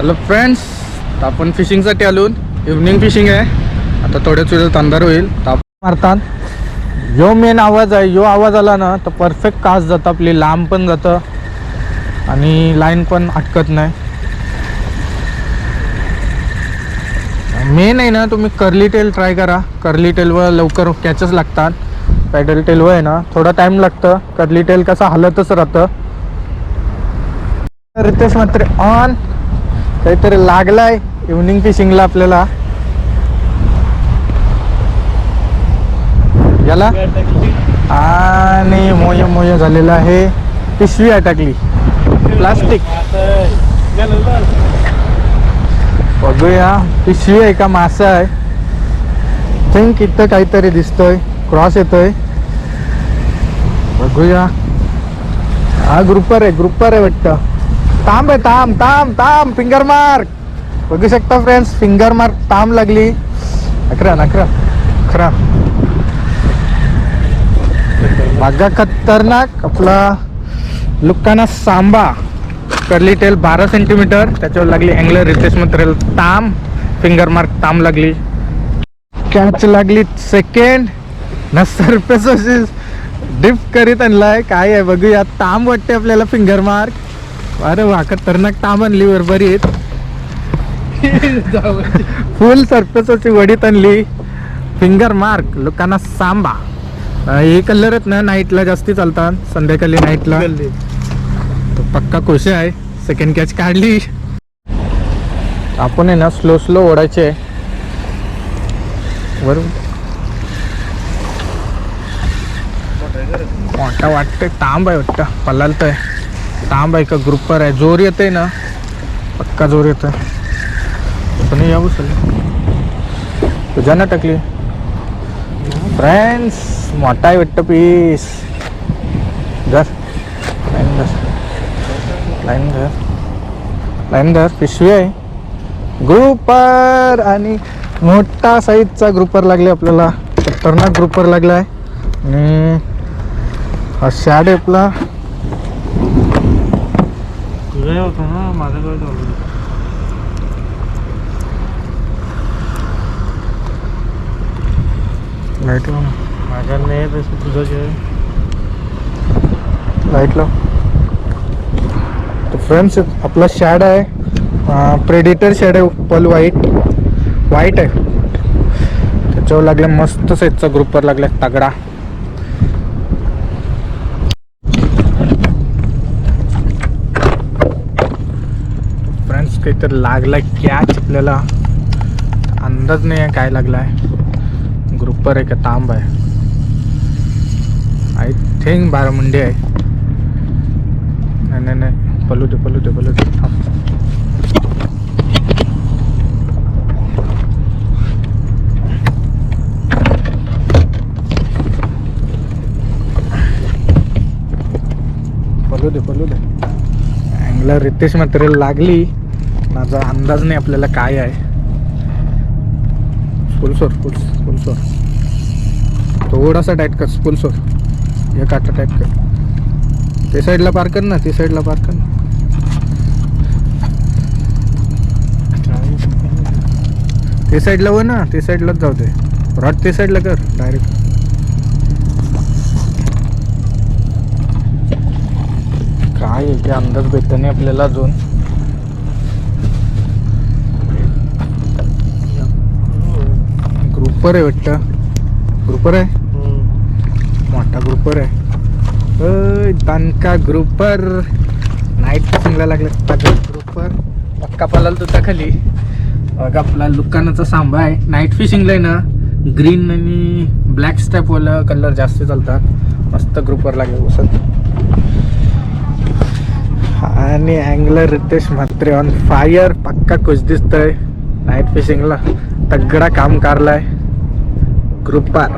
Hello friends आपण फिशिंगसाठी आलो. इव्हनिंग फिशिंग आहे. आता थोड्याच वेळात अंधार होईल. ताप मारतात. जो मेन आवाज आहे. जो आवाज आला ना तर परफेक्ट कास्ट जातं. आपली लांब पण जातं. आणि लाईन पण अटकत नाही. मेन आहे ना तुम्ही कर्ली टेल ट्राय करा. कर्ली टेलवर लवकर कॅचेस लागतात. पॅडल टेलवर आहे ना थोडा टाईम लागतं. कर्ली टेल कसं हलतच राहतं. रितेश मात्र ऑन काहीतरी लागलाय. इव्हनिंग फिशिंगला आपल्याला. याला? आणि मोय मोय झालेला आहे. पिशवी अटकली. प्लास्टिक बघूया. पिशवी आहे का? मासा आहे. थिंक इथं काहीतरी दिसतोय. क्रॉस येतोय. बघूया. हा ग्रुपर आहे. ग्रुपर आहे वाटतं. तांब आहे तांब तांब तांब फिंगर मार्क बघू शकता फ्रेंड्स फिंगर मार्क तांब लागली. अकरा अकरा अकरा. मागा खतरनाक आपला लुकाना सांबा. करली टेल बारा सेंटीमीटर त्याच्यावर लागली अँगलर रिप्लेस मटेरियल ताम फिंगर मार्क ताम लागली. कॅच लागली सेकंड ना सरफेस डिप करीत आणलाय काय आहे बघूया ताम वाटते आपल्याला फिंगर मार्क अरे वा खतरनाक ताम आणली बरोबरीत फुल सरफेसची वडीत आणली फिंगर मार्क लोकांना सांबा. हे कलर आहेत ना नाईटला जास्ती चालतात संध्याकाळी नाईटला तो पक्का कोशे आहे सेकंड कॅच काढली. आपण आहे ना स्लो स्लो ओढायचे. बरोबर मोठा वाटतंय तांब आहे वाटतं पलालतंय. तांब आहे का ग्रुपर आहे. जोर येते ना? पक्का जोर येत पण या बसल तुझ्या ना टाकली? फ्रेंड्स मोठा आहे वाटतं पीस धर. लाईन धर. लाईन धर. लाईन धर. पिशवी आहे. ग्रुपर आणि मोठा साईजचा ग्रुपर लागले आपल्याला. खतरनाक ग्रुपर आहे आणि हा शॅड आहे आपला. तुझा होता ना माझ्याकडे चालू लाइट लाव ना. माझ्या नाही तसं तुझं जे लाइट लाव. तर फ्रेंड्स आपला शॅड आहे. प्रेडिटर शॅड आहे पल व्हाईट व्हाईट आहे. त्याच्यावर लागल्या मस्त साईजचा ग्रुपवर लागल्या तगडा फ्रेंड्स काहीतरी लागलाय. कॅच आपल्याला अंदाज नाही आहे काय लागलाय. ग्रुपवर आहे का तांब आहे. आय थिंक बारामुंडी आहे. नाही नाही नाही. पलू दे पलू दे पलू दे. थांब. पलू दे पलू दे. अँगलर रितेश मात्र लागली. माझा अंदाज नाही आपल्याला काय आहे. फुल सोर फुल फुल सोर थोडासा टाईट कर फुल सोर हे काटा टाईट कर ते साईडला पार कर ना ते साईडला पार कर ना. ते साईडला व ना ते साईडलाच जाऊ दे. रॉड ते साईडला कर डायरेक्ट काय आहे ते अंदाज भेटत नाही आपल्याला अजून. ग्रुपर आहे वाटतं. ग्रुपर आहे? मोठा ग्रुपर आहे. अय, ग्रुपर. नाईट फिशिंगला लागला तगडा ग्रुपर. पक्का पाला तुझा खाली. आपला लुकानाचा सांबा आहे. नाईट फिशिंगला आहे ना ग्रीन आणि ब्लॅक स्टॅपवाला कलर जास्त चालतात. मस्त ग्रुपर लागेल उसत आणि angler Ritesh Mhatre on fire पक्का कुछ दिसतंय. नाईट फिशिंगला तगडा काम कारलाय. ग्रुपर